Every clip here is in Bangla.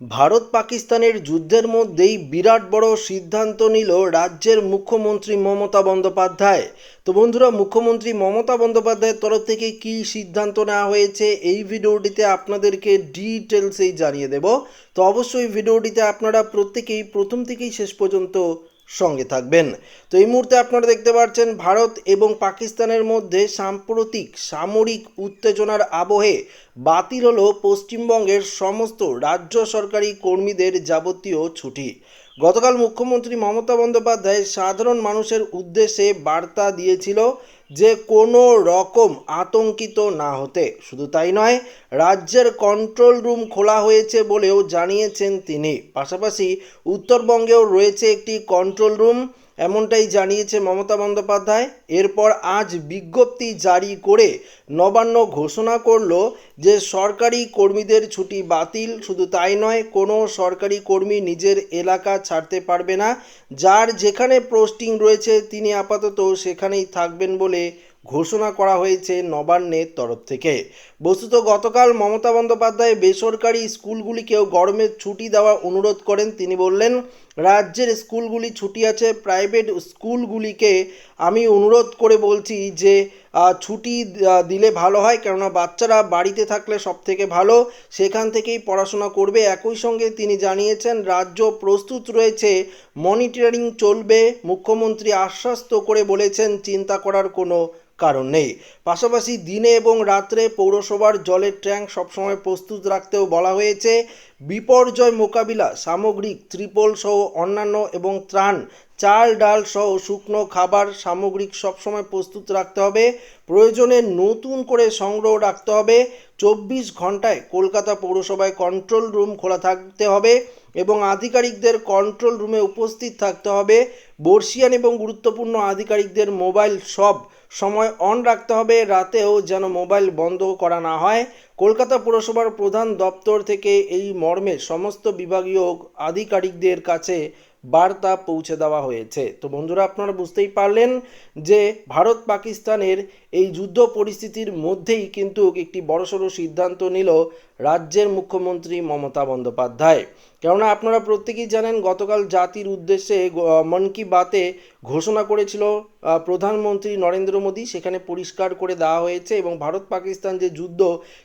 ভারত পাকিস্তানের যুদ্ধের মধ্যেই বিরাট বড় সিদ্ধান্ত নিল রাজ্যের মুখ্যমন্ত্রী মমতা বন্দ্যোপাধ্যায়। তো বন্ধুরা, মুখ্যমন্ত্রী মমতা বন্দ্যোপাধ্যায়ের তরফ থেকে কি সিদ্ধান্ত নেওয়া হয়েছে এই ভিডিওটিতে আপনাদেরকে ডিটেলসেই জানিয়ে দেব। তো অবশ্যই ভিডিওটিতে আপনারা প্রত্যেকেই প্রথম থেকেই শেষ পর্যন্ত সঙ্গে থাকবেন। তো এই মুহূর্তে আপনারা দেখতে পাচ্ছেন ভারত এবং পাকিস্তানের মধ্যে সাম্প্রতিক সামরিক উত্তেজনার আবহে বাতিল হল পশ্চিমবঙ্গের সমস্ত রাজ্য সরকারি কর্মীদের যাবতীয় ছুটি। গতকাল মুখ্যমন্ত্রী মমতা বন্দ্যোপাধ্যায় সাধারণ মানুষের উদ্দেশ্যে বার্তা দিয়েছিল যে কোনো রকম আতঙ্কিত না হতে। শুধু তাই নয়, রাজ্যের কন্ট্রোল রুম খোলা হয়েছে বলেও জানিয়েছেন তিনি। পাশাপাশি উত্তরবঙ্গেও রয়েছে একটি কন্ট্রোল রুম এমনটাই জানিয়েছে মমতা বন্দ্যোপাধ্যায়। এরপর আজ বিজ্ঞপ্তি জারি করে নবান্ন ঘোষণা করল যে সরকারি কর্মীদের ছুটি বাতিল। শুধু তাই নয়, কোনো সরকারি কর্মী নিজের এলাকা ছাড়তে পারবে না। যার যেখানে পোস্টিং রয়েছে, তিনি আপাতত সেখানেই থাকবেন বলে ঘোষণা করা হয়েছে নবান্নের তরফ থেকে। বস্তুত গতকাল মমতা বন্দ্যোপাধ্যায় বেসরকারি স্কুলগুলিকেও গরমের ছুটি দেওয়ার অনুরোধ করেন। তিনি বললেন রাজ্যের স্কুলগুলি ছুটি আছে প্রাইভেট স্কুলগুলিকে আমি অনুরোধ করে বলছি যে ছুটি দিলে ভালো হয়, কেননা বাচ্চারা বাড়িতে থাকলে সব থেকে ভালো। সেখান থেকেই পড়াশোনা করবে। একই সঙ্গে তিনি জানিয়েছেন, রাজ্য প্রস্তুত রয়েছে মনিটরিং চলবে। মুখ্যমন্ত্রী আশ্বস্ত করে বলেছেন, চিন্তা করার কোনো কারণ নেই। পাশাপাশি দিনে এবং রাত্রে পৌরসভার জলের ট্যাঙ্ক সবসময় প্রস্তুত রাখতেও বলা হয়েছে। বিপর্যয় মোকাবিলা, সামগ্রিক ত্রিপল সহ অন্যান্য এবং ত্রাণ, চাল, ডাল সহ শুকনো খাবার সামগ্রিক সবসময় প্রস্তুত রাখতে হবে। প্রয়োজনে নতুন করে সংগ্রহ রাখতে হবে। চব্বিশ ঘন্টায় কলকাতা পৌরসভায় কন্ট্রোল রুম খোলা থাকতে হবে এবং আধিকারিকদের কন্ট্রোল রুমে উপস্থিত থাকতে হবে। বর্ষিয়ান এবং গুরুত্বপূর্ণ আধিকারিকদের মোবাইল সব সময় অন রাখতে হবে, রাতেও যেন মোবাইল বন্ধ করা না হয়। কলকাতা পুরসভার প্রধান দপ্তর থেকে এই মর্মে সমস্ত বিভাগীয় আধিকারিকদের কাছে বার্তা পৌঁছে দেওয়া হয়েছে। তো বন্ধুরা, আপনারা বুঝতেই পারলেন যে ভারত পাকিস্তানের এই যুদ্ধ পরিস্থিতির মধ্যেই কিন্তু একটি বড়সড় সিদ্ধান্ত নিল রাজ্যের মুখ্যমন্ত্রী মমতা বন্দ্যোপাধ্যায়। কেননা, আপনারা প্রত্যেকেই জানেন, গতকাল জাতির উদ্দেশ্যে মন কি বাতে ঘোষণা করেছিল প্রধানমন্ত্রী নরেন্দ্র মোদী। সেখানে পরিষ্কার করে দেওয়া হয়েছে এবং ভারত পাকিস্তান যে যুদ্ধ,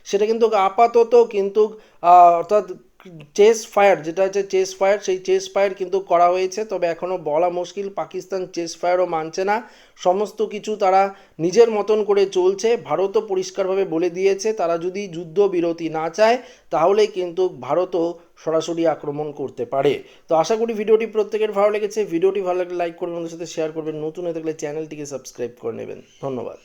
সেটা কিন্তু আপাতত কিন্তু অর্থাৎ চেস ফায়ার যেটা হচ্ছে চেস ফায়ার সেই চেস ফায়ার কিন্তু করা হয়েছে। তবে এখনও বলা মুশকিল, পাকিস্তান চেস ফায়ারও মানছে না। সমস্ত কিছু তারা নিজের মতন করে চলছে। ভারতও পরিষ্কারভাবে বলে দিয়েছে, তারা যদি যুদ্ধ বিরতি না চায়, তাহলে কিন্তু ভারতও সরাসরি আক্রমণ করতে পারে। তো আশা করি ভিডিওটি প্রত্যেকের ভালো লেগেছে। ভিডিওটি ভালো লাগলে লাইক করবেন, বন্ধুদের সাথে শেয়ার করবেন। নতুন হয়ে থাকলে চ্যানেলটিকে সাবস্ক্রাইব করে নেবেন। ধন্যবাদ।